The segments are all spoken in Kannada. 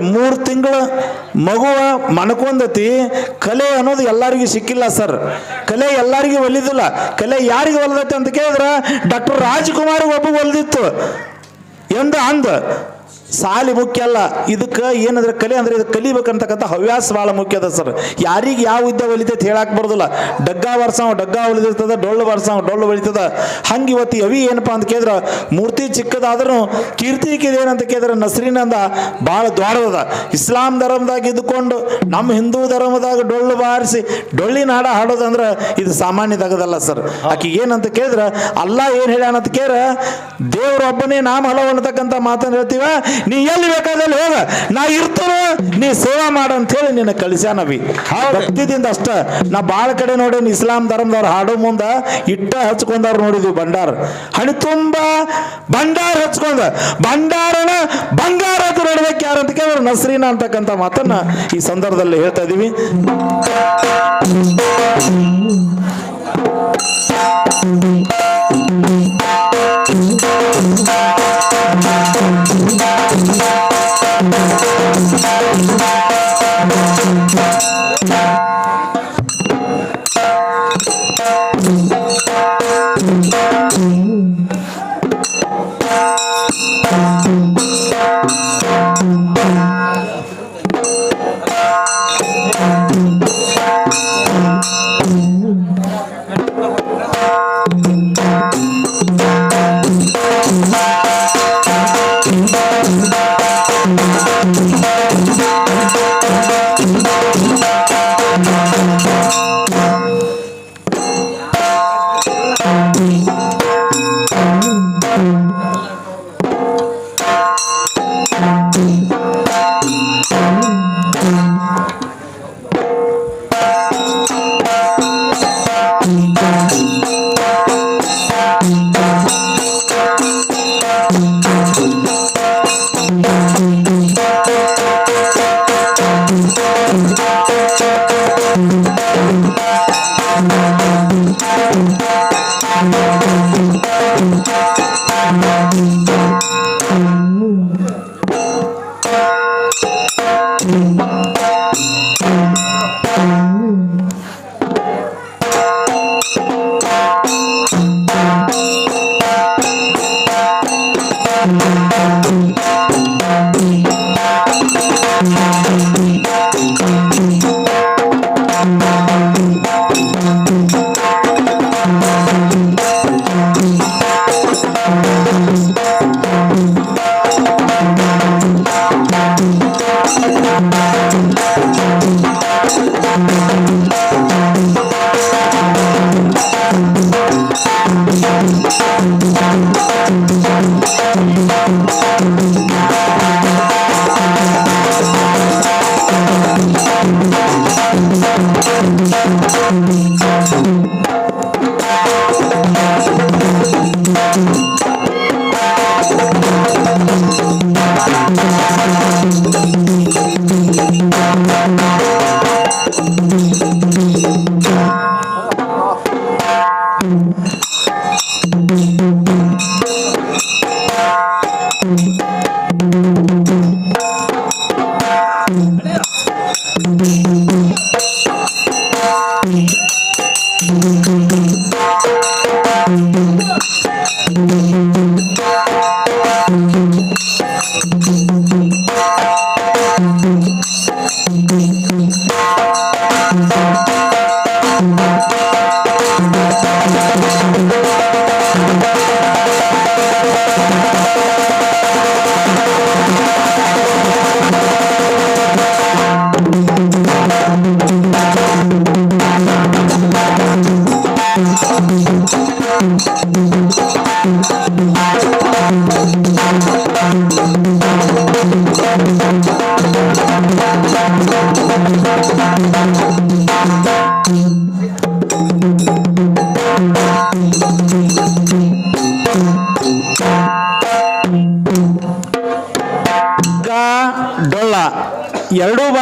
ಮೂರು ತಿಂಗಳ ಮಗುವ ಮನಕೊಂದತಿ ಕಲೆ ಅನ್ನೋದು ಎಲ್ಲರಿಗೂ ಸಿಕ್ಕಿಲ್ಲ ಸರ್. ಕಲೆ ಎಲ್ಲರಿಗೂ ಒಲಿದಿಲ್ಲ. ಕಲೆ ಯಾರಿಗೆ ಒಲಿದತ್ತೆ ಅಂತ ಕೇಳಿದ್ರೆ, ಡಾಕ್ಟರ್ ರಾಜಕುಮಾರ್ ಒಬ್ಬ ಒಲಿದಿತ್ತು. ಎಂದ ಅಂದ? ಸಾಲಿ ಮುಖ್ಯ ಅಲ್ಲ. ಇದಕ್ಕೆ ಏನಂದ್ರೆ ಕಲೆ ಅಂದ್ರೆ ಇದು ಕಲಿಬೇಕಂತಕ್ಕಂಥ ಹವ್ಯಾಸ ಭಾಳ ಮುಖ್ಯ ಅದ ಸರ್. ಯಾರಿಗೆ ಯಾವ ವಿದ್ಯೆ ಒಲಿತೈತೆ ಹೇಳಕ್ ಬರೋದಿಲ್ಲ. ಡಗ್ಗ ವರ್ಷ ಡಗ್ಗ ಒಲಿದಿರ್ತದ, ಡೊಳ್ಳು ವರ್ಷ ಡೊಳ್ಳು ಒಲಿತದ. ಹಂಗೆ ಇವತ್ತು ಅವಿ ಏನಪ್ಪಾ ಅಂತ ಕೇಳಿದ್ರೆ, ಮೂರ್ತಿ ಚಿಕ್ಕದಾದ್ರೂ ಕೀರ್ತಿಕಿದೆ ಏನಂತ ಕೇಳಿದ್ರೆ, ನಸ್ರಿನಂದ ಭಾಳ ದ್ವಾರದ ಇಸ್ಲಾಂ ಧರ್ಮದಾಗ ಇದ್ದುಕೊಂಡು ನಮ್ಮ ಹಿಂದೂ ಧರ್ಮದಾಗ ಡೊಳ್ಳು ಬಾರಿಸಿ ಡೊಳ್ಳಿನ ಹಾಡ ಹಾಡೋದಂದ್ರೆ ಇದು ಸಾಮಾನ್ಯದಾಗದಲ್ಲ ಸರ್. ಆಕೆ ಏನಂತ ಕೇಳಿದ್ರೆ, ಅಲ್ಲ ಏನು ಅಂತ ಕೇಳಿದ್ರೆ, ದೇವರೊಬ್ಬನೇ ನಾಮ ಹಲವು ಅನ್ನತಕ್ಕಂಥ ಮಾತನ್ನು ಹೇಳ್ತೀವ ನೀ ಎಲ್ಲಿ ಬೇಕಾದಲ್ಲಿ ಹೋಗ. ನಾ ಇರ್ತಾನ ನೀ ಸೇವಾ ಮಾಡು ಅಂತ ಹೇಳಿ ನಿನ್ನ ಕಳಿಸ್ಯಾನವಿ. ಭಕ್ತಿದಿಂದ ಅಷ್ಟ. ನಾ ಭಾಳ ಕಡೆ ನೋಡೇನಿ ಇಸ್ಲಾಂ ಧರ್ಮದವ್ರು ಹಾಡೋ ಮುಂದ ಇಟ್ಟ ಹಚ್ಕೊಂಡವ್ರು ನೋಡಿದ್ವಿ ಭಂಡಾರ. ಹಣಿ ತುಂಬ ಭಂಡಾರ ಹಚ್ಕೊಂಡ. ಭಂಡಾರನ ಬಂಗಾರ ಅಂತ ನೋಡ್ಬೇಕು ಯಾರು ಅಂತ ಕೇಳಿದ್ರೆ ನಸ್ರೀನ ಅಂತಕ್ಕಂಥ ಮಾತನ್ನ ಈ ಸಂದರ್ಭದಲ್ಲಿ ಹೇಳ್ತಾ ಇದೀವಿ. Thank ಎರಡೂ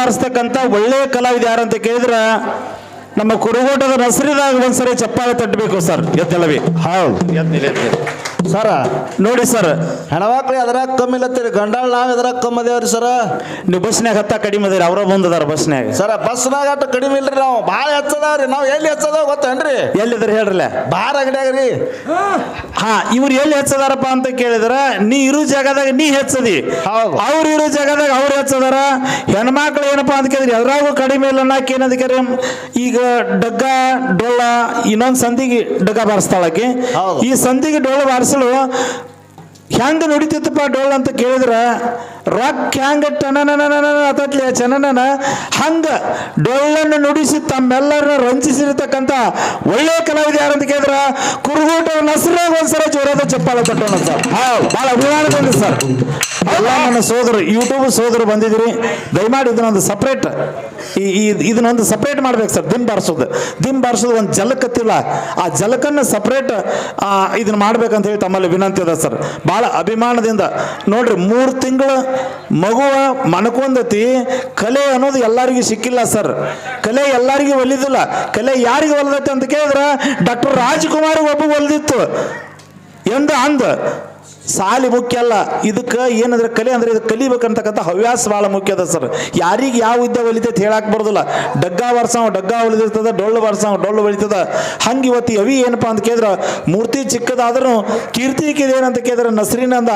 ಬಾರಿಸ್ತಕ್ಕಂಥ ಒಳ್ಳೆಯ ಕಲಾವಿದ ಯಾರು ಅಂತ ಕೇಳಿದ್ರೆ ನಮ್ಮ ಕುರುಗೋಟದ ನಸರಿದಾಗ ಒಂದ್ಸರಿ ಚಪ್ಪಾಳೆ ತಟ್ಟಬೇಕು ಸರ್. ಎದ್ದೆಲ್ಲವಿ ಹೌದು. ಸರ ನೋಡಿ ಸರ್. ಹೆಣ್ಮಕ್ಳು ಎದ್ರಾಗ ಕಮ್ಮಿ ಇಲ್ಲತ್ತೀರಿ ಗಂಡಾಳ ನಾವು ಎದ್ರಾಗ ಕಮ್ಮಿ ಅದೇವ್ರಿ ಸರ? ನೀವು ಬಸ್ನ್ಯಾಗ ಹತ್ತ ಕಡಿಮೆ ಅದೇರಿ ಅವ್ರ ಬಂದದಾರ ಬಸ್ನ್ಯಾಗ. ಸರ ಬಸ್ನಾಗ ಅಷ್ಟು ಕಡಿಮೆ ಇಲ್ರಿ ನಾವು ಭಾಳ ಹೆಚ್ಚದವ್ರಿ ನಾವು ಎಲ್ಲಿ ಹೆಚ್ಚದ ಗೊತ್ತೇನ್ರಿ? ಎಲ್ಲಿದ್ರಿ ಹೇಳ್ರಲ್ಲ ಬಾರ್ ಅಂಗಡಿಯಾಗ ರೀ ಹಾ ಇವ್ರು ಎಲ್ಲಿ ಹೆಚ್ಚದಾರಪ್ಪ ಅಂತ ಕೇಳಿದ್ರ ನೀ ಇರೋ ಜಾಗದಾಗ ನೀ ಹೆಚ್ಚದಿ. ಹೌದು. ಅವ್ರು ಇರೋ ಜಾಗದಾಗ ಅವ್ರು ಹೆಚ್ಚದಾರ. ಹೆಣ್ಮಕ್ಳು ಏನಪ್ಪಾ ಅಂತ ಕೇಳಿದ್ರಿ ಎಲ್ಲರಾಗೂ ಕಡಿಮೆ ಇಲ್ಲ ನಾಕ್ ಏನದಕ್ಕೆ ಈಗ ಡಗ್ಗ ಡೊಳ್ಳ ಇನ್ನೊಂದ್ ಸಂದಿಗೆ ಡಗ್ಗ ಬಾರಿಸ್ತಾಳಕಿ ಹೌದು. ಈ ಸಂದಿಗೆ ಡೊಳ್ಳ ಬಾರಿಸಲು ಹೆಂಗೆ ನುಡಿತಿತ್ತಪ್ಪ ಡೊಳ್ಳ ಅಂತ ಕೇಳಿದ್ರ, ರೊಕ್ಕ ಹ್ಯಾಂಗ ಟನನನ ಅತತ್ಲೆ ಚನನನ, ಹಂಗ ಡೊಳ್ಳನ್ನು ನುಡಿಸಿ ತಮ್ಮೆಲ್ಲರನ್ನ ರಂಜಿಸಿರ್ತಕ್ಕಂಥ ಒಳ್ಳೆಯ ಕಲಾವಿದ ಯಾರಂತ ಕೇಳಿದ್ರ ಕುರುಗೂಟ ನಸರಾಗ ಒಂದ್ಸಲ ಚಪ್ಪಾಳೆ ತಟ್ಟೋಣ ಸರ್. ಬಹಳ ಅಭಿಮಾನದಿಂದ ಸರ್. ಎಲ್ಲ ನನ್ನ ಸೋದರು ಯೂಟ್ಯೂಬ್ ಸೋದರು ಬಂದಿದ್ರಿ ದಯಮಾಡಿ ಇದನ್ನೊಂದು ಸಪ್ರೇಟ್ ಈ ಈ- ಇದನ್ನೊಂದು ಸಪ್ರೇಟ್ ಮಾಡ್ಬೇಕು ಸರ್ ದಿಮ್ ಬಾರಿಸೋದು. ದಿಮ್ ಬಾರಿಸೋದು ಒಂದು ಜಲಕತ್ತಿಲ್ಲ. ಆ ಜಲಕನ್ನು ಸಪ್ರೇಟ್ ಇದನ್ನ ಮಾಡ್ಬೇಕಂತ ಹೇಳಿ ತಮ್ಮಲ್ಲಿ ವಿನಂತಿ ಅದ ಸರ್. ಭಾಳ ಅಭಿಮಾನದಿಂದ. ನೋಡ್ರಿ ಮೂರು ತಿಂಗಳು ಮಗುವ ಮನಕೊಂದತಿ ಕಲೆ ಅನ್ನೋದು ಎಲ್ಲರಿಗೂ ಸಿಕ್ಕಿಲ್ಲ ಸರ್. ಕಲೆ ಎಲ್ಲರಿಗೂ ಒಲಿದಿಲ್ಲ. ಕಲೆ ಯಾರಿಗೆ ಒಲಿದೈತೆ ಅಂತ ಕೇಳಿದ್ರೆ ಡಾಕ್ಟರ್ ರಾಜ್ಕುಮಾರ್ ಒಬ್ಬ ಒಲಿದಿತ್ತು. ಎಂದ ಅಂದ ಸಾಲಿ ಮುಖ್ಯ ಅಲ್ಲ. ಇದಕ್ಕೆ ಏನಂದ್ರೆ ಕಲೆ ಅಂದ್ರೆ ಇದು ಕಲಿಬೇಕಂತಕ್ಕಂಥ ಹವ್ಯಾಸ ಭಾಳ ಮುಖ್ಯ ಅದ ಸರ್. ಯಾರಿಗೆ ಯಾವ ವಿದ್ಯೆ ಒಲಿತೈತೆ ಹೇಳಕ್ ಬರೋದಿಲ್ಲ. ಡಗ್ಗ ಬರ್ಸವ ಡಗ್ಗ ಒಲಿದಿರ್ತದ, ಡೊಳ್ಳು ಬರ್ಸಾವ್ ಡೊಳ್ಳು ಒಲಿತದ. ಹಂಗೆ ಇವತ್ತು ಅವಿ ಏನಪ್ಪಾ ಅಂತ ಕೇಳಿದ್ರೆ, ಮೂರ್ತಿ ಚಿಕ್ಕದಾದ್ರೂ ಕೀರ್ತಿ ಏನಂತ ಕೇಳಿದ್ರೆ, ನಸ್ರಿನಂದ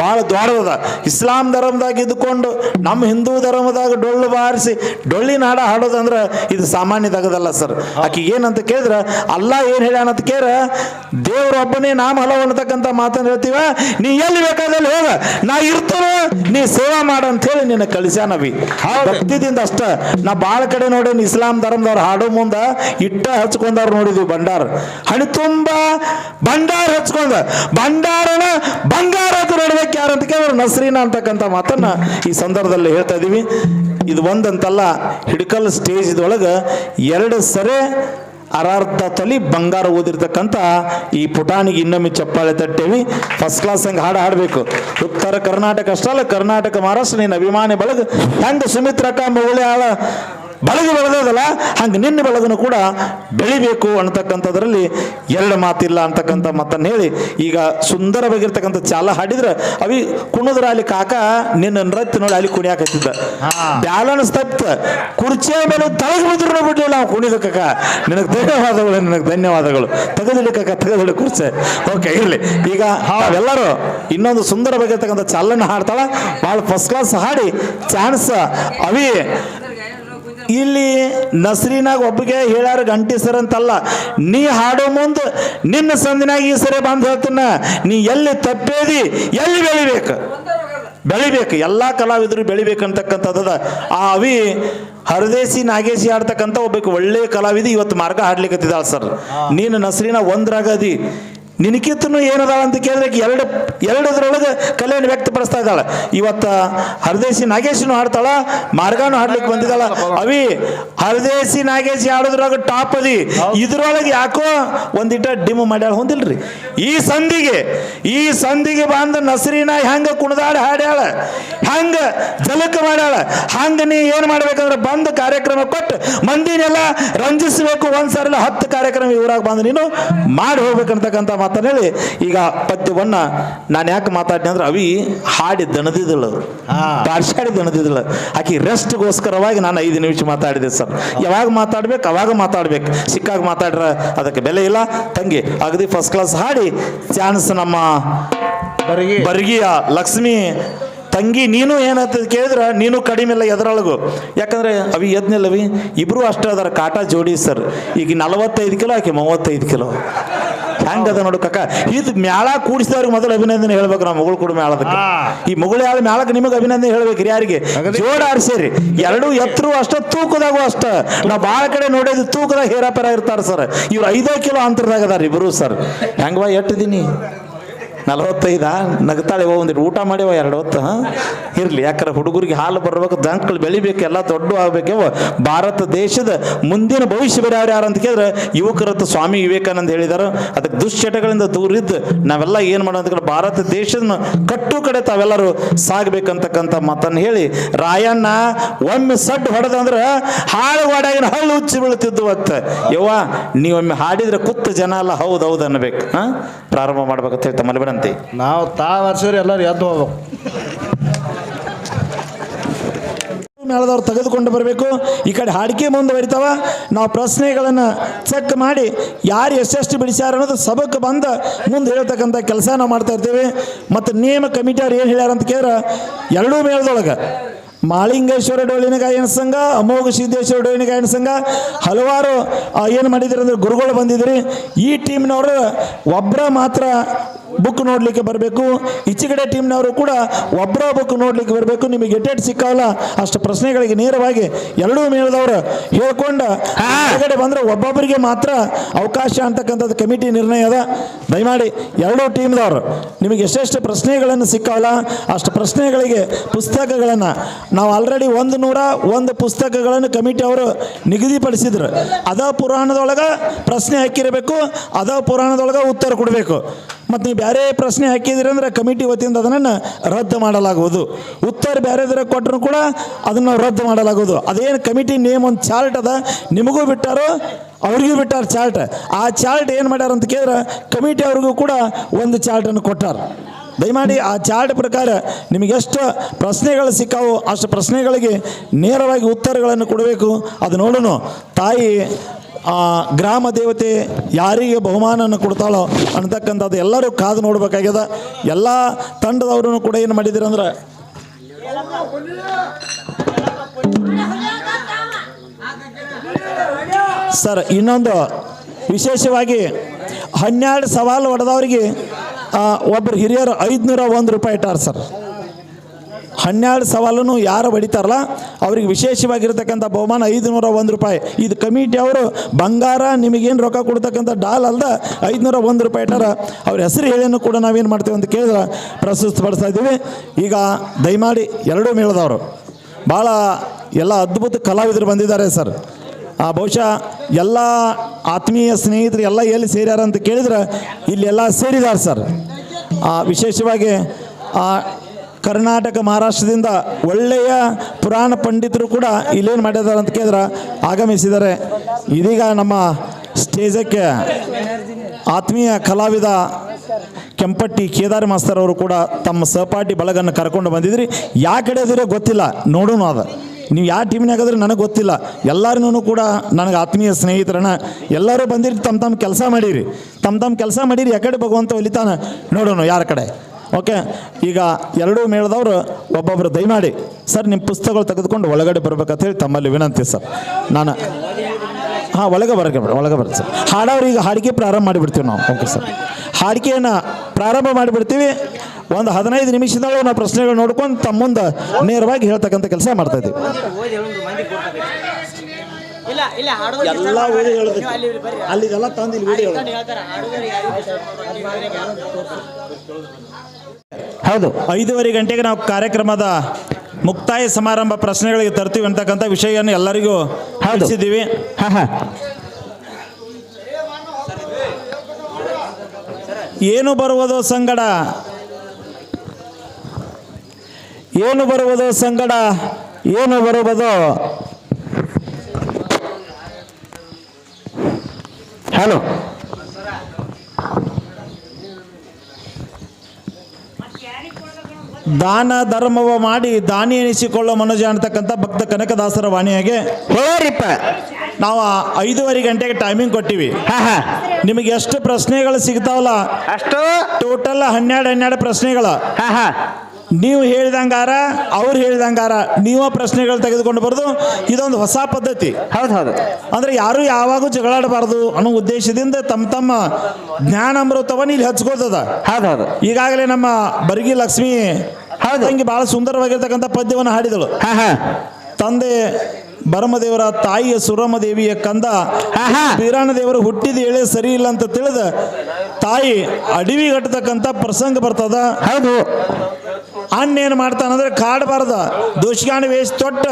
ಭಾಳ ದ್ವಾಡದ ಇಸ್ಲಾಂ ಧರ್ಮದಾಗ ಇದ್ದುಕೊಂಡು ನಮ್ಮ ಹಿಂದೂ ಧರ್ಮದಾಗ ಡೊಳ್ಳು ಬಾರಿಸಿ ಡೊಳ್ಳಿನ ಹಾಡ ಹಾಡೋದಂದ್ರೆ ಇದು ಸಾಮಾನ್ಯದಾಗದಲ್ಲ ಸರ್. ಆಕಿ ಏನಂತ ಕೇಳಿದ್ರೆ, ಅಲ್ಲ ಏನು ಹೇಳ ಅಂತ ಕೇಳ ದೇವರೊಬ್ಬನೇ ನಾಮ ಹಲವು ಅನ್ನತಕ್ಕಂಥ ಮಾತನ್ನು ಹೇಳ್ತೀವ ನೀ ಎಲ್ಲಿ ಬೇಕಾದಲ್ಲಿ ಹೋಗ. ನಾ ಇರ್ತೇನೆ ನೀ ಸೇವಾ ಮಾಡ ಅಂತ ಹೇಳಿ ನಿನ್ನ ಕಳಿಸ್ಯಾನವಿ ಭಕ್ತಿದಿಂದ ಅಷ್ಟ. ನಾ ಭಾಳ ಕಡೆ ನೋಡೇನಿ ಇಸ್ಲಾಂ ಧರ್ಮದವ್ರು ಹಾಡೋ ಮುಂದ ಇಟ್ಟ ಹಚ್ಕೊಂಡವ್ರು ನೋಡಿದ್ವಿ ಭಂಡಾರ. ಹಣಿ ತುಂಬ ಭಂಡಾರ ಹಚ್ಕೊಂಡ. ಭಂಡಾರನ ಬಂಗಾರ ಅಂತ ನೋಡ್ಬೇಕು ಯಾರಂತ ಕೇಳಿದ್ರೆ ನಸ್ರೀನ ಅಂತಕ್ಕಂಥ ಮಾತನ್ನ ಈ ಸಂದರ್ಭದಲ್ಲಿ ಹೇಳ್ತಾ ಇದೀವಿ. ಇದು ಒಂದಂತಲ್ಲ ಹಿಡ್ಕಲ್ ಸ್ಟೇಜ್ ಇದೊಳಗೆ ಎರಡು ಸರೆ ಅರಾರ್ಧ ತಲಿ ಬಂಗಾರ ಓದಿರ್ತಕ್ಕಂಥ ಈ ಪುಟಾಣಿಗೆ ಇನ್ನೊಮ್ಮೆ ಚಪ್ಪಾಳೆ ತಟ್ಟೇವಿ. ಫಸ್ಟ್ ಕ್ಲಾಸ್ ಹಂಗೆ ಹಾಡು ಹಾಡಬೇಕು. ಉತ್ತರ ಕರ್ನಾಟಕ ಅಷ್ಟಲ್ಲ, ಕರ್ನಾಟಕ ಮಹಾರಾಷ್ಟ್ರ ನಿನ್ನ ಅಭಿಮಾನಿ ಬಳಗ ಹೆಂಗೆ ಸುಮಿತ್ರಕ್ಕ ಒಳ್ಳೆ ಆಳ ಬಳಗ ಬೆಳೆದದಲ್ಲ ಹಂಗೆ ನಿನ್ನ ಬೆಳೆದನ್ನು ಕೂಡ ಬೆಳಿಬೇಕು ಅನ್ನತಕ್ಕಂಥದ್ರಲ್ಲಿ ಎರಡು ಮಾತಿಲ್ಲ ಅಂತಕ್ಕಂಥ ಮಾತನ್ನು ಹೇಳಿ ಈಗ ಸುಂದರವಾಗಿರ್ತಕ್ಕಂಥ ಚಾಲ ಹಾಡಿದ್ರೆ ಅವಿ ಕುಣದ್ರ ಅಲ್ಲಿ ಕಾಕ ನಿನ್ನ ನೃತ್ಯ ನೋಡಿ ಅಲ್ಲಿ ಕುಣಿಯಾಕತ್ತಿದ್ದ. ಬ್ಯಾಲೆನ್ಸ್ ತಪ್ಪ ಕುರ್ಚಿಯ ಮೇಲೆ ತಳಗ ಬಿದ್ರು ಬಿಡ್ಲಿಲ್ಲ ನಾವು ಕುಣಿದ ಕಾಕ. ನಿನಗೆ ಧನ್ಯವಾದಗಳು ನಿನಗೆ ಧನ್ಯವಾದಗಳು. ತೆಗೆದಿಲ್ಲ ಕಾಕ ತೆಗೆದಿಲ್ಲ ಕುರ್ಚೆ. ಓಕೆ ಇರಲಿ. ಈಗ ಅವೆಲ್ಲರೂ ಇನ್ನೊಂದು ಸುಂದರವಾಗಿರ್ತಕ್ಕಂಥ ಚಾಲನ ಹಾಡ್ತಾಳ. ಭಾಳ ಫಸ್ಟ್ ಕ್ಲಾಸ್ ಹಾಡಿ ಚಾನ್ಸ್ ಅವಿ ಇಲ್ಲಿ ನಸ್ರಿನಾಗ ಒಬ್ಬಗೆ ಹೇಳ್ಯಾರ ಗಂಟಿ ಸರ್ ಅಂತಲ್ಲ ನೀ ಹಾಡೋ ಮುಂದೆ ನಿನ್ನ ಸಂದಿನಾಗ ಈ ಸರಿ ಬಂದು ಹೇಳ್ತೀನ. ನೀ ಎಲ್ಲಿ ತಪ್ಪೇದಿ ಎಲ್ಲಿ ಬೆಳಿಬೇಕು? ಬೆಳಿಬೇಕು ಎಲ್ಲ ಕಲಾವಿದರು ಬೆಳಿಬೇಕಂತಕ್ಕಂಥದ್ದು ಆ ಅವಿ ಹರದೇಶಿ ನಾಗೇಶಿ ಆಡ್ತಕ್ಕಂಥ ಒಬ್ಬ ಒಳ್ಳೆಯ ಕಲಾವಿದ ಇವತ್ತು ಮಾರ್ಗ ಆಡ್ಲಿಕ್ಕೆ ಸರ್. ನೀನು ನಸ್ರಿನ ಒಂದ್ರಾಗ ಅದಿ ನಿನಕಿತ್ತನು ಏನದಾಳ ಅಂತ ಕೇಳಿದ್ರೆ ಎರಡು ಎರಡದ್ರೊಳಗೆ ಕಲೆಯನ್ನು ವ್ಯಕ್ತಪಡಿಸ್ತಾ ಇದ್ದಾಳೆ. ಇವತ್ತ ಹರದೇಶಿ ನಾಗೇಶನು ಹಾಡ್ತಾಳ ಮಾರ್ಗಾನು ಹಾಡ್ಲಿಕ್ಕೆ ಬಂದಿದ್ದಾಳ. ಅವಿ ಹರದೇಶಿ ನಾಗೇಶಿ ಹಾಡೋದ್ರೊಳಗೆ ಟಾಪ್ ಅದಿ. ಇದ್ರೊಳಗೆ ಯಾಕೋ ಒಂದಿಟ ಡಿಮ್ ಮಾಡ್ಯಾಳ ಹೊಂದಿಲ್ರಿ. ಈ ಸಂಧಿಗೆ ಈ ಸಂಧಿಗೆ ಬಂದ ನಸರಿನ ಹೆಂಗ ಕುಣದಾಡಿ ಹಾಡ್ಯಾಳ. ಹೆಂಗ ಜಲಕ ಮಾಡ್ಯಾಳ. ಹಂಗ ನೀ ಏನು ಮಾಡ್ಬೇಕಂದ್ರೆ ಬಂದ ಕಾರ್ಯಕ್ರಮ ಕೊಟ್ಟು ಮಂದಿನೆಲ್ಲ ರಂಜಿಸಬೇಕು. ಒಂದ್ಸರಿ ಹತ್ತು ಕಾರ್ಯಕ್ರಮ ಇವ್ರಾಗ ಬಂದು ನೀನು ಮಾಡಿ ಹೋಗ್ಬೇಕಂತಕ್ಕಂಥ ಮಾತನ್ನ ಹೇಳಿ ಈಗ ಪದ್ಯವನ್ನ ನಾನು ಯಾಕೆ ಮಾತಾಡ್ನಿ ಅಂದ್ರೆ ಅವಿ ಹಾಡಿ ದಣದಿದ್ದಳು ಪಾರ್ಶಾಡಿ ದಣದಿದ್ದಳು ಆಕಿ ರೆಸ್ಟ್ಗೋಸ್ಕರವಾಗಿ ನಾನು ಐದು ನಿಮಿಷ ಮಾತಾಡಿದೆ ಸರ್. ಯಾವಾಗ ಮಾತಾಡ್ಬೇಕು ಅವಾಗ ಮಾತಾಡ್ಬೇಕು. ಸಿಕ್ಕಾಗ ಮಾತಾಡ್ರ ಅದಕ್ಕೆ ಬೆಲೆ ಇಲ್ಲ. ತಂಗಿ ಅಗದಿ ಫಸ್ಟ್ ಕ್ಲಾಸ್ ಹಾಡಿ ಚಾನ್ಸ್ ನಮ್ಮ ಬರಗಿ. ಬರ್ಗಿಯ ಲಕ್ಷ್ಮಿ. ತಂಗಿ ನೀನು ಏನಂತ ಕೇಳಿದ್ರೆ ನೀನು ಕಡಿಮೆ ಇಲ್ಲ ಎದರೊಳಗು. ಯಾಕಂದ್ರೆ ಅವಿ ಎದ್ನಿಲ್ಲವಿ ಇಬ್ರು ಅಷ್ಟೇ ಅದರ ಕಾಟ ಜೋಡಿ ಸರ್. ಈಗ ನಲವತ್ತೈದು ಕಿಲೋ ಆಕೆ ಮೂವತ್ತೈದು ಕಿಲೋ. ಹೆಂಗದ ನೋಡು ಕಕ್ಕ ಇದು ಮ್ಯಾಳ ಕೂಡಿಸಿದವ್ರಿಗೆ ಮೊದಲು ಅಭಿನಂದನೆ ಹೇಳ್ಬೇಕು ನಾವು ಮುಗುಳು ಕೂಡ ಮ್ಯಾಳದಕ್ಕೆ ಈ ಮುಗುಳು ಯಾಳ ಮ್ಯಾಳಕ್ಕೆ ನಿಮಗೆ ಅಭಿನಂದನೆ ಹೇಳ್ಬೇಕು ಯಾರಿಗೆ. ಜೋಡ ಆರಿಸಿರಿ ಎರಡು ಎತ್ತರು ಅಷ್ಟ ತೂಕದಾಗೂ ಅಷ್ಟ. ನಾವು ಭಾಳ ಕಡೆ ನೋಡೋದು ತೂಕದಾಗ ಹೇರಾಪೇರ ಇರ್ತಾರೆ ಸರ್. ಇವ್ರು ಐದೇ ಕಿಲೋ ಅಂತರದಾಗ ಅದಾರ ಇಬ್ರು ಸರ್. ಹೆಂಗವಾ ಎಟ್ಟಿದೀನಿ? ನಲವತ್ತೈದ? ನಗ್ತಾಳೆ, ಓ ಒಂದಿಟ್ಟು ಊಟ ಮಾಡ್ಯವ ಎರಡು ಹೊತ್ತು ಇರ್ಲಿ, ಯಾಕಂದ್ರೆ ಹುಡುಗರಿಗೆ ಹಾಲು ಬರ್ಬೇಕು ದಂಕಳು ಬೆಳಿಬೇಕು, ಎಲ್ಲ ದೊಡ್ಡ ಆಗ್ಬೇಕು ಭಾರತ ದೇಶದ ಮುಂದಿನ ಭವಿಷ್ಯ ಬೇರೆ ಯಾರು ಅಂತ ಕೇಳಿದ್ರೆ, ಯುವಕರತ್ತು ಸ್ವಾಮಿ ವಿವೇಕಾನಂದ ಹೇಳಿದಾರ, ಅದಕ್ಕೆ ದುಶ್ಚಟಗಳಿಂದ ದೂರಿದ್ದು ನಾವೆಲ್ಲ ಏನು ಮಾಡೋದು ಅಂತ ಕೇಳಿದ್ರೆ, ಭಾರತ ದೇಶದ ಕಟ್ಟು ಕಡೆ ತಾವೆಲ್ಲರೂ ಸಾಗಬೇಕಂತಕ್ಕಂಥ ಮಾತನ್ನು ಹೇಳಿ, ರಾಯಣ್ಣ, ಒಮ್ಮೆ ಸಡ್ಡು ಹೊಡೆದಂದ್ರೆ ಹಾಳು ಗಾಡಿಯಾಗಿನ ಹಳ್ಳು ಉಚ್ಚಿ ಬೀಳ್ತಿದ್ದು ಅಂತ ಯವ್ವ, ನೀವೊಮ್ಮೆ ಹಾಡಿದ್ರೆ ಕುತ್ತ ಜನ ಅಲ್ಲ, ಹೌದು ಹೌದು ಅನ್ನಬೇಕು, ಹಾಂ? ಪ್ರಾರಂಭ ಮಾಡ್ಬೇಕಂತ ಹೇಳ್ತಾ ತಮ್ಮಲ್ಲಿ ವಿನಂತಿ ನಾವು ತಾ ವರ್ಷರಿ ಎಲ್ಲರೂ ಎದ್ದು ಹೋಗ್ಬೇಕು. ಮೇಳದವ್ರು ತೆಗೆದುಕೊಂಡು ಬರಬೇಕು. ಈ ಕಡೆ ಹಾಡಿಕೆ ಮುಂದುವರಿತಾವ ನಾವು ಪ್ರಶ್ನೆಗಳನ್ನು ಚೆಕ್ ಮಾಡಿ ಯಾರು ಎಷ್ಟೆಷ್ಟು ಬಿಡಿಸ್ಯಾರ ಅನ್ನೋದು ಸಭಕ್ಕೆ ಬಂದು ಮುಂದೆ ಹೇಳ್ತಕ್ಕಂಥ ಕೆಲಸ ನಾವು ಮಾಡ್ತಾ ಇರ್ತೀವಿ. ಮತ್ತು ನಿಯಮ ಕಮಿಟಿ ಅವ್ರು ಏನು ಹೇಳ್ಯಾರ ಅಂತ ಕೇಳಿದ್ರೆ ಎರಡೂ ಮೇಳದೊಳಗೆ ಮಾಳಿಂಗೇಶ್ವರ ಡೋಳಿನ ಗಾಯನ ಸಂಘ ಅಮೋಘ ಸಿದ್ದೇಶ್ವರ ಡೋಳಿನ ಗಾಯನ ಸಂಘ ಹಲವಾರು ಏನು ಮಾಡಿದ್ರು ಅಂದ್ರೆ ಗುರುಗಳು ಬಂದಿದ್ರಿ. ಈ ಟೀಮ್ನವರು ಒಬ್ಬರ ಮಾತ್ರ ಬುಕ್ ನೋಡಲಿಕ್ಕೆ ಬರಬೇಕು. ಈಚೆಗಡೆ ಟೀಮ್ನವರು ಕೂಡ ಒಬ್ಬರ ಬುಕ್ ನೋಡಲಿಕ್ಕೆ ಬರಬೇಕು. ನಿಮಗೆ ಎಟೆಟ್ ಸಿಕ್ಕಾವಲ್ಲ ಅಷ್ಟು ಪ್ರಶ್ನೆಗಳಿಗೆ ನೇರವಾಗಿ ಎರಡೂ ಮೇಳದವರು ಹೇಳ್ಕೊಂಡು ಹೊರಗಡೆ ಬಂದರೆ ಒಬ್ಬೊಬ್ಬರಿಗೆ ಮಾತ್ರ ಅವಕಾಶ ಅಂತಕ್ಕಂಥದ್ದು ಕಮಿಟಿ ನಿರ್ಣಯ ಅದ. ದಯಮಾಡಿ ಎರಡೂ ಟೀಮ್ದವರು ನಿಮಗೆ ಎಷ್ಟೆಷ್ಟು ಪ್ರಶ್ನೆಗಳನ್ನು ಸಿಕ್ಕಾವಲ್ಲ ಅಷ್ಟು ಪ್ರಶ್ನೆಗಳಿಗೆ ಪುಸ್ತಕಗಳನ್ನು. ನಾವು ಆಲ್ರೆಡಿ ಒಂದು ನೂರ ಒಂದು ಪುಸ್ತಕಗಳನ್ನು ಕಮಿಟಿ ಅವರು ನಿಗದಿಪಡಿಸಿದ್ರು. ಅದ ಪುರಾಣದೊಳಗೆ ಪ್ರಶ್ನೆ ಹಾಕಿರಬೇಕು ಅದ ಪುರಾಣದೊಳಗೆ ಉತ್ತರ ಕೊಡಬೇಕು. ಮತ್ತು ನೀವು ಬೇರೆ ಪ್ರಶ್ನೆ ಹಾಕಿದಿರಿ ಅಂದ್ರೆ ಕಮಿಟಿ ವತಿಯಿಂದ ಅದನ್ನು ರದ್ದು ಮಾಡಲಾಗುವುದು. ಉತ್ತರ ಬೇರೆದರ ಕೊಟ್ಟರು ಕೂಡ ಅದನ್ನು ರದ್ದು ಮಾಡಲಾಗುವುದು. ಅದೇನು ಕಮಿಟಿ ನೇಮ್ ಒಂದು ಚಾರ್ಟ್ ಅದ, ನಿಮಗೂ ಬಿಟ್ಟಾರೋ ಅವ್ರಿಗೂ ಬಿಟ್ಟಾರ ಚಾರ್ಟ್. ಆ ಚಾರ್ಟ್ ಏನು ಮಾಡ್ಯಾರ ಅಂತ ಕೇಳಿದ್ರೆ ಕಮಿಟಿ ಅವ್ರಿಗೂ ಕೂಡ ಒಂದು ಚಾರ್ಟನ್ನು ಕೊಟ್ಟಾರ. ದಯಮಾಡಿ ಆ ಚಾರ್ಟ್ ಪ್ರಕಾರ ನಿಮಗೆ ಎಷ್ಟು ಪ್ರಶ್ನೆಗಳು ಸಿಕ್ಕಾವು ಅಷ್ಟು ಪ್ರಶ್ನೆಗಳಿಗೆ ನೇರವಾಗಿ ಉತ್ತರಗಳನ್ನು ಕೊಡಬೇಕು. ಅದು ನೋಡೋಣ ತಾಯಿ ಆ, ಗ್ರಾಮ ದೇವತೆ ಯಾರಿಗೆ ಬಹುಮಾನವನ್ನು ಕೊಡ್ತಾಳೋ ಅನ್ನತಕ್ಕಂಥದ್ದು ಎಲ್ಲರೂ ಕಾದು ನೋಡ್ಬೇಕಾಗ್ಯದ. ಎಲ್ಲ ತಂಡದವ್ರೂ ಕೂಡ ಏನು ಮಾಡಿದಿರಂದ್ರೆ ಸರ್ ಇನ್ನೊಂದು ವಿಶೇಷವಾಗಿ ಹನ್ನೆರಡು ಸವಾಲು ಹೊಡೆದವ್ರಿಗೆ ಒಬ್ಬರು ಹಿರಿಯರು ಐದುನೂರ ಒಂದು ರೂಪಾಯಿ ಇಟ್ಟಾರ ಸರ್. ಹನ್ನೆರಡು ಸವಾಲನ್ನು ಯಾರು ಬಡಿತಾರಲ್ಲ? ಅವ್ರಿಗೆ ವಿಶೇಷವಾಗಿರ್ತಕ್ಕಂಥ ಬಹುಮಾನ ಐದುನೂರ ಒಂದು ರೂಪಾಯಿ. ಇದು ಕಮಿಟಿ ಅವರು ಬಂಗಾರ, ನಿಮಗೇನು ರೊಕ್ಕ ಕೊಡ್ತಕ್ಕಂಥ ಡಾಲ್ ಅಲ್ದ ಐದುನೂರ ಒಂದು ರೂಪಾಯಿ ಇಟ್ಟಾರ. ಅವ್ರ ಹೆಸರು ಹೇಳಿಯನ್ನು ಕೂಡ ನಾವೇನು ಮಾಡ್ತೀವಿ ಅಂತ ಕೇಳಿದ್ರೆ ಪ್ರಸ್ತುತಪಡಿಸ್ತಾ ಇದ್ದೀವಿ. ಈಗ ದಯಮಾಡಿ ಎರಡೂ ಮೇಳದವರು ಭಾಳ ಎಲ್ಲ ಅದ್ಭುತ ಕಲಾವಿದರು ಬಂದಿದ್ದಾರೆ ಸರ್. ಆ, ಬಹುಶಃ ಎಲ್ಲ ಆತ್ಮೀಯ ಸ್ನೇಹಿತರು ಎಲ್ಲ ಎಲ್ಲಿ ಸೇರ್ಯಾರ ಅಂತ ಕೇಳಿದ್ರೆ, ಇಲ್ಲೆಲ್ಲ ಸೇರಿದ್ದಾರೆ ಸರ್. ವಿಶೇಷವಾಗಿ ಕರ್ನಾಟಕ, ಮಹಾರಾಷ್ಟ್ರದಿಂದ ಒಳ್ಳೆಯ ಪುರಾಣ ಪಂಡಿತರು ಕೂಡ ಇಲ್ಲೇನು ಮಾಡಿದ್ದಾರೆ ಅಂತ ಕೇಳಿದ್ರೆ ಆಗಮಿಸಿದ್ದಾರೆ ಇದೀಗ ನಮ್ಮ ಸ್ಟೇಜಕ್ಕೆ ಆತ್ಮೀಯ ಕಲಾವಿದ ಕೆಂಪಟ್ಟಿ ಕೇದಾರ ಮಾಸ್ತರ್ ಅವರು ಕೂಡ ತಮ್ಮ ಸಹಪಾಠಿ ಬಳಗನ್ನು ಕರ್ಕೊಂಡು ಬಂದಿದ್ರಿ. ಯಾವ ಕಡೆ ಇದ್ರೆ ಗೊತ್ತಿಲ್ಲ ನೋಡೋಣ ಅದು. ನೀವು ಯಾವ ಟೀಮ್ನಾಗಾದ್ರೆ ನನಗೆ ಗೊತ್ತಿಲ್ಲ. ಎಲ್ಲರೂ ಕೂಡ ನನಗೆ ಆತ್ಮೀಯ ಸ್ನೇಹಿತರನ್ನ ಎಲ್ಲರೂ ಬಂದಿರಿ ತಮ್ಮ ತಮ್ಮ ಕೆಲಸ ಮಾಡೀರಿ. ತಮ್ಮ ತಮ್ಮ ಕೆಲಸ ಮಾಡೀರಿ ಯಾಕಡೆ ಭಗವಂತ ಒಲಿತಾನ ನೋಡೋಣ ಯಾರ ಕಡೆ. ಓಕೆ ಈಗ ಎರಡೂ ಮೇಳದವರು ಒಬ್ಬೊಬ್ಬರು ದಯಮಾಡಿ ಸರ್ ನಿಮ್ಮ ಪುಸ್ತಕಗಳು ತೆಗೆದುಕೊಂಡು ಒಳಗಡೆ ಬರ್ಬೇಕಂತ ಹೇಳಿ ತಮ್ಮಲ್ಲಿ ವಿನಂತಿ ಸರ್. ನಾನು ಹಾಂ ಒಳಗೆ ಬರಕ್ಕೆ ಬರ ಒಳಗೆ ಬರುತ್ತೆ ಸರ್. ಹಾಡೋರು ಈಗ ಹಾಡಿಕೆ ಪ್ರಾರಂಭ ಮಾಡಿಬಿಡ್ತೀವಿ ನಾವು. Okay sir. ಹಾಡಿಕೆಯನ್ನು ಪ್ರಾರಂಭ ಮಾಡಿಬಿಡ್ತೀವಿ. ಒಂದು ಹದಿನೈದು ನಿಮಿಷದೊಳಗೆ ನಾವು ಪ್ರಶ್ನೆಗಳು ನೋಡ್ಕೊಂಡು ತಮ್ಮ ಮುಂದೆ ನೇರವಾಗಿ ಹೇಳ್ತಕ್ಕಂಥ ಕೆಲಸ ಮಾಡ್ತಾ ಇದ್ದೀವಿ. ಇಲ್ಲ ಇಲ್ಲ ಹಾಡೋದು ಎಲ್ಲ ಓದಿ ಅಲ್ಲಿದೆಲ್ಲ ತಂದು ಇಲ್ಲಿ ಹೌದು. ಐದೂವರೆ ಗಂಟೆಗೆ ನಾವು ಕಾರ್ಯಕ್ರಮದ ಮುಕ್ತಾಯ ಸಮಾರಂಭ ಪ್ರಶ್ನೆಗಳಿಗೆ ತರ್ತೀವಿ ಅಂತಕ್ಕಂಥ ವಿಷಯವನ್ನು ಎಲ್ಲರಿಗೂ ತಿಳಿಸಿದ್ದೀವಿ. ಹಾ ಹಾ. ಏನು ಬರುವುದು ಸಂಗಡ? ಏನು ಬರುವುದು ಸಂಗಡ? ಏನು ಬರುವುದು? ಹಲೋ. ದಾನ ಧರ್ಮವ ಮಾಡಿ ದಾನಿ ಎನಿಸಿಕೊಳ್ಳೋ ಮನುಜ ಅಂತಕ್ಕಂಥ ಭಕ್ತ ಕನಕದಾಸರ ವಾಣಿಯಾಗೆ ಹೋರಿಪ್ಪ ನಾವು ಐದೂವರೆ ಗಂಟೆಗೆ ಟೈಮಿಂಗ್ ಕೊಟ್ಟಿವಿ. ನಿಮಗೆ ಎಷ್ಟು ಪ್ರಶ್ನೆಗಳು ಸಿಗ್ತಾವಲ್ಲ? ಅಷ್ಟು? ಟೋಟಲ್ ಹನ್ನೆರಡು ಹನ್ನೆರಡು ಪ್ರಶ್ನೆಗಳು. ನೀವು ಹೇಳಿದಂಗಾರ ಅವ್ರು ಹೇಳಿದಂಗಾರ ನೀವ ಪ್ರಶ್ನೆಗಳು ತೆಗೆದುಕೊಂಡು ಬರೋದು ಇದೊಂದು ಹೊಸ ಪದ್ಧತಿ. ಹೌದು ಹೌದು. ಅಂದ್ರೆ ಯಾರು ಯಾವಾಗೂ ಜಗಳಾಡಬಾರದು ಅನ್ನೋ ಉದ್ದೇಶದಿಂದ ತಮ್ಮ ತಮ್ಮ ಜ್ಞಾನಮೃತವನ್ನು ಇಲ್ಲಿ ಹಚ್ಕೋತದ. ಹೌದು ಹೌದು. ಈಗಾಗಲೇ ನಮ್ಮ ಬರಗಿ ಲಕ್ಷ್ಮಿ ಹೌದು. ತಂಗಿ ಬಹಳ ಸುಂದರವಾಗಿರ್ತಕ್ಕಂಥ ಪದ್ಯವನ್ನು ಹಾಡಿದಳು. ತಂದೆ ಬರಮದೇವರ ತಾಯಿಯ ಸುರಮ ದೇವಿಯ ಕಂದ. ಬೀರಾಣ ದೇವರು ಹುಟ್ಟಿದ ಎಳೆ ಸರಿ ಇಲ್ಲ ಅಂತ ತಿಳಿದ ತಾಯಿ ಅಡವಿ ಕಟ್ಟತಕ್ಕಂಥ ಪ್ರಸಂಗ ಬರ್ತದ. ಹೌದು. ಅಣ್ಣ ಏನು ಮಾಡ್ತಾನಂದ್ರೆ ಕಾಡಬಾರ್ದ. ದುಷ್ಗಾಣಿ ವೇಷ ತೊಟ್ಟ.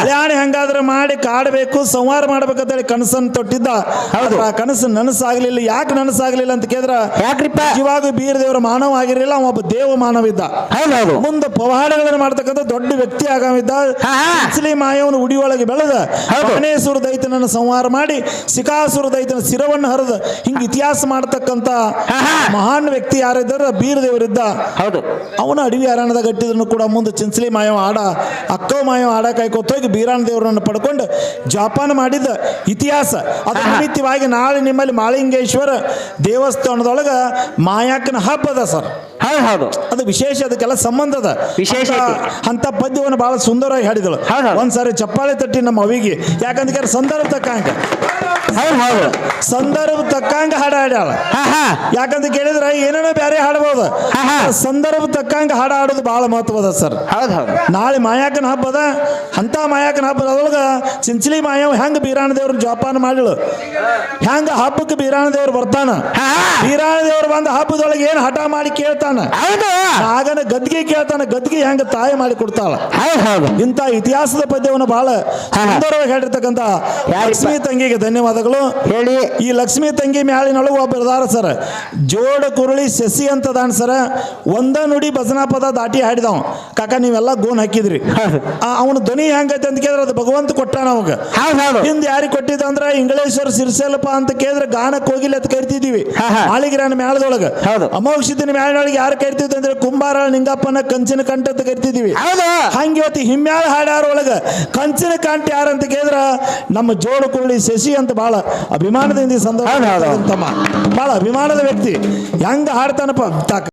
ಕಲ್ಯಾಣ ಹೆಂಗಾದ್ರೆ ಮಾಡಿ ಕಾಡಬೇಕು ಸಂಹಾರ ಮಾಡ್ಬೇಕಂತೇಳಿ ಕನಸನ್ನು ತೊಟ್ಟಿದ್ದ. ಹೌದು. ಆ ಕನಸು ನನಸಾಗ್ಲಿಲ್ಲ. ಯಾಕೆ ನನಸಾಗ್ಲಿಲ್ಲ ಅಂತ ಕೇಳಿದ್ರ? ಯಾಕ್ರಿಪ್ಪ? ನಿಜವಾಗೂ ಬೀರ ದೇವರ ಮಾನವ ಆಗಿರಲಿಲ್ಲ ಅವ ಒಬ್ಬ ದೇವ ಮಾನವ ಇದ್ದ ಮುಂದೆ ಪವಾಡಗಳನ್ನು ಮಾಡ್ತಕ್ಕಂಥ ದೊಡ್ಡ ವ್ಯಕ್ತಿ ಆಗಮಿದ್ದ. ಆಹಾ. ಮಾಯವನ್ನು ಮಾಯವನ ಉಡಿಯೊಳಗೆ ಬೆಳೆದ. ಗಣೇಶ್ವರ ದೈತನನ್ನು ಸಂಹಾರ ಮಾಡಿ ಸಿಕಾಸುರ ದೈತನ ಶಿರವನ್ನು ಹರಿದ ಹಿಂಗ ಇತಿಹಾಸ ಮಾಡತಕ್ಕಂತ ಮಹಾನ್ ವ್ಯಕ್ತಿ ಯಾರಿದ್ದಾರ? ಬೀರ ದೇವರಿದ್ದ. ಹೌದು. ಅವನ ಅಡವಿ ಅರಣ್ಯದಾಗ ಗಟ್ಟಿದ್ರು ಕೂಡ ಮುಂದೆ ಚಿಂಚಲಿ ಮಾಯವ ಆಡ ಅಕ್ಕೋ ಮಾಯವ ಆಡ ಕೈ ಹೋಗಿ ಬೀರಾಣ ದೇವರನ್ನು ಪಡ್ಕೊಂಡು ಜೋಪಾನ ಮಾಡಿದ ಇತಿಹಾಸ. ಅದು ನಿಮಿತ್ತವಾಗಿ ನಾಳೆ ನಿಮ್ಮಲ್ಲಿ ಮಾಳಿಂಗೇಶ್ವರ ದೇವಸ್ಥಾನದೊಳಗೆ ಮಾಯಾಕನ ಹಬ್ಬ ಅದ ಸರ್. ಹೌದು ಹೌದು. ಅದು ವಿಶೇಷ ಅದಕ್ಕೆಲ್ಲ ಸಂಬಂಧ ಅದ. ವಿಶೇಷ ಅಂತ- ಪದ್ಯವನ್ನು ಬಹಳ ಸುಂದರವಾಗಿ ಹಾಡಿದಳು. ಒಂದ್ಸಾರಿ ಚಪ್ಪಾಳೆ ತಟ್ಟಿ ನಮ್ಮ ಅವಿಗೆ. ಯಾಕಂದ್ರೆ ಸಂದರ್ಭ ತಕ್ಕಂಗ. ಸಂದರ್ಭ ತಕ್ಕಂಗ ಹಾಡ ಹಾಡ್ಯಾಳ. ಯಾಕಂತ ಕೇಳಿದ್ರೆ ಏನೇನೋ ಬೇರೆ ಹಾಡಬಹುದು. ಸಂದರ್ಭ ತಕ್ಕಂಗ ಹಾಡ ಹಾಡೋದು ಬಹಳ ಮಹತ್ವದ ಸರ್. ಹೌದು ಹೌದು. ನಾಳೆ ಮಾಯಾಕನ ಹಬ್ಬ ಅದ ಅಂತ ಮಾಯಾಕನ ಹಬ್ಬದ ಅದ್ರೊಳಗ ಚಿಂಚಲಿ ಮಾಯವ ಹೆಂಗ ಬೀರಾಣ ದೇವ್ರ ಜೋಪಾನ ಮಾಡಿಳು. ಹೆಂಗ ಹಬ್ಬಕ್ಕೆ ಬೀರಾಣ ದೇವ್ರು ಬರ್ತಾನ. ಬೀರಾಣ ದೇವ್ರು ಬಂದ ಹಬ್ಬದೊಳಗೆ ಏನು ಹಠ ಮಾಡಿ ಕೇಳ್ತಾನ? ಹೌದು. ನಾಗನ ಗದ್ಗೆ ಕೇಳ್ತಾನ ಗದ್ಗೆ ಹೆಂಗ ತಾಯಿ ಮಾಡಿ ಕೊಡ್ತಾಳ? ಹೌದು ಇಂಥ ಇತಿಹಾಸದ ಪದ್ಯವನ್ನು ಬಹಳ. ಸುಂದರವಾಗಿ ಹೇಳಿರ್ತಕ್ಕಂಥ ಲಕ್ಷ್ಮಿ ತಂಗಿಗೆ ಧನ್ಯವಾದಗಳು. ಹೇಳಿ. ಈ ಲಕ್ಷ್ಮೀ ತಂಗಿ ಮ್ಯಾಲಿನೊಳಗೆ ಒಬ್ಬ ಸರ್. ಜೋಡ ಕುರುಳಿ ಸಸಿ ಅಂತದಾನ ಸರ್. ಒಂದ ನುಡಿ ಭಜನಾ ಪದ ದಾಟಿ ಹಾಡಿದವ ಕಾಕ ನೀವೆಲ್ಲ ಗೋನ್ ಹಾಕಿದ್ರಿ. ಅವನು ಧ್ವನಿ ಹೆಂಗೈತೆ ಅಂತ ಕೇಳಿದ್ರೆ ಅದು ಭಗವಂತ ಕೊಟ್ಟಾನ ಅವಾಗ. ಹೌದು ಯಾರಿಗೆ ಕೊಟ್ಟಿದ್ದ ಅಂದ್ರೆ ಇಂಗಳೇಶ್ವರ ಸಿರ್ಸೆಲಪ್ಪ ಅಂತ ಕೇಳಿದ್ರೆ ಗಾನಕ್ಕೆ ಹೋಗಿಲ್ಲ ಅಂತ ಕರಿತಿದ್ದೀವಿ. ಹಾ, ಹಾ. ಮಾಳಿಗಿರಾನ ಮ್ಯಾಳದೊಳಗೆ. ಹೌದು. ಅಮೋಕ್ಷಿತಿನ ಮ್ಯಾಳಿನೊಳಗೆ ಯಾರು ಕರಿತಿದ್ವಿ ಅಂದ್ರೆ ಕುಂಬಾರ ನಿಂಗಪ್ಪನ ಕಂಚಿನ ಕಂಠ ಅಂತ ಕರಿತಿದ್ದೀವಿ. ಹಂಗೆ ಇವತ್ತು ಹಿಮ್ಯಾಳ ಹಾಡ್ಯಾರ ಒಳಗ ಕಂಚಿನ ಕಂಠ ಯಾರಂತ ಅಂತ ಕೇಳಿದ್ರ ನಮ್ಮ ಜೋಡು ಕುರುಳಿ ಶಶಿ ಅಂತ ಬಹಳ ಅಭಿಮಾನದಿಂದ ಸಂದರ್ಭ ಬಹಳ ಅಭಿಮಾನದ ವ್ಯಕ್ತಿ. ಹೆಂಗ ಹಾಡ್ತಾನಪ್ಪ ತಾಕ